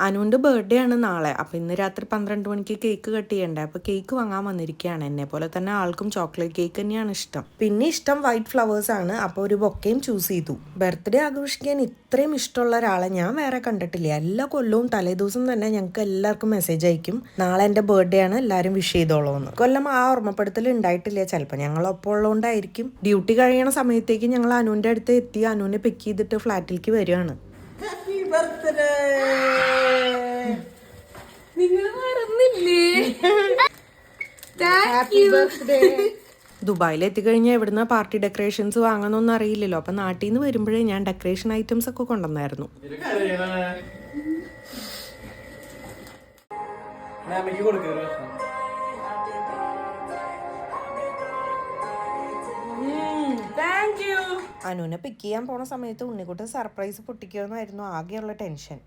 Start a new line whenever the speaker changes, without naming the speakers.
അനുവിന്റെ ബർത്ത്ഡേ ആണ് നാളെ. അപ്പോൾ ഇന്ന് രാത്രി പന്ത്രണ്ട് മണിക്ക് കേക്ക് കട്ട് ചെയ്യണ്ടേ? അപ്പോൾ കേക്ക് വാങ്ങാൻ വന്നിരിക്കുകയാണ് എന്നെ പോലെ തന്നെ ആൾക്കും ചോക്ലേറ്റ് കേക്ക് തന്നെയാണ് ഇഷ്ടം. പിന്നെ ഇഷ്ടം വൈറ്റ് ഫ്ലവേഴ്സ് ആണ്. അപ്പോൾ ഒരു ബൊക്കയും ചൂസ് ചെയ്തു. ബർത്ത്ഡേ ആഘോഷിക്കാൻ ഇത്രയും ഇഷ്ടമുള്ള ഒരാളെ ഞാൻ വേറെ കണ്ടിട്ടില്ല. എല്ലാ കൊല്ലവും തലേദിവസം തന്നെ ഞങ്ങൾക്ക് എല്ലാവർക്കും മെസ്സേജ് അയക്കും. നാളെ എന്റെ ബർത്ത്ഡേ ആണ്. എല്ലാവരും വിഷ് ചെയ്തോളൂ എന്ന് കൊല്ലം ആ ഓർമ്മപ്പെടുത്തൽ ഉണ്ടായിട്ടില്ല. ചിലപ്പോൾ ഞങ്ങൾ ഒപ്പം ഉള്ളതുകൊണ്ടായിരിക്കും. ഡ്യൂട്ടി കഴിയണ സമയത്തേക്ക് ഞങ്ങൾ അനുവിന്റെ അടുത്ത് എത്തി. അനുവിനെ പിക്ക് ചെയ്തിട്ട് ഫ്ലാറ്റിലേക്ക് വരികയാണ്.
Happy
നിങ്ങൾ മറന്നില്ലേ?
ദുബായിൽ എത്തിക്കഴിഞ്ഞാൽ എവിടുന്ന പാർട്ടി ഡെക്കറേഷൻസ് വാങ്ങണമെന്ന് അറിയില്ലല്ലോ. അപ്പം നാട്ടിൽ നിന്ന് വരുമ്പോഴേ ഞാൻ ഡെക്കറേഷൻ ഐറ്റംസ് ഒക്കെ കൊണ്ടുവന്നായിരുന്നു. അനുവിനെ പിക്ക് ചെയ്യാൻ പോണ സമയത്ത് ഉണ്ണിക്കുട്ടൻ സർപ്രൈസ് പൊട്ടിക്കുമെന്നായിരുന്നു ആകെയുള്ള ടെൻഷൻ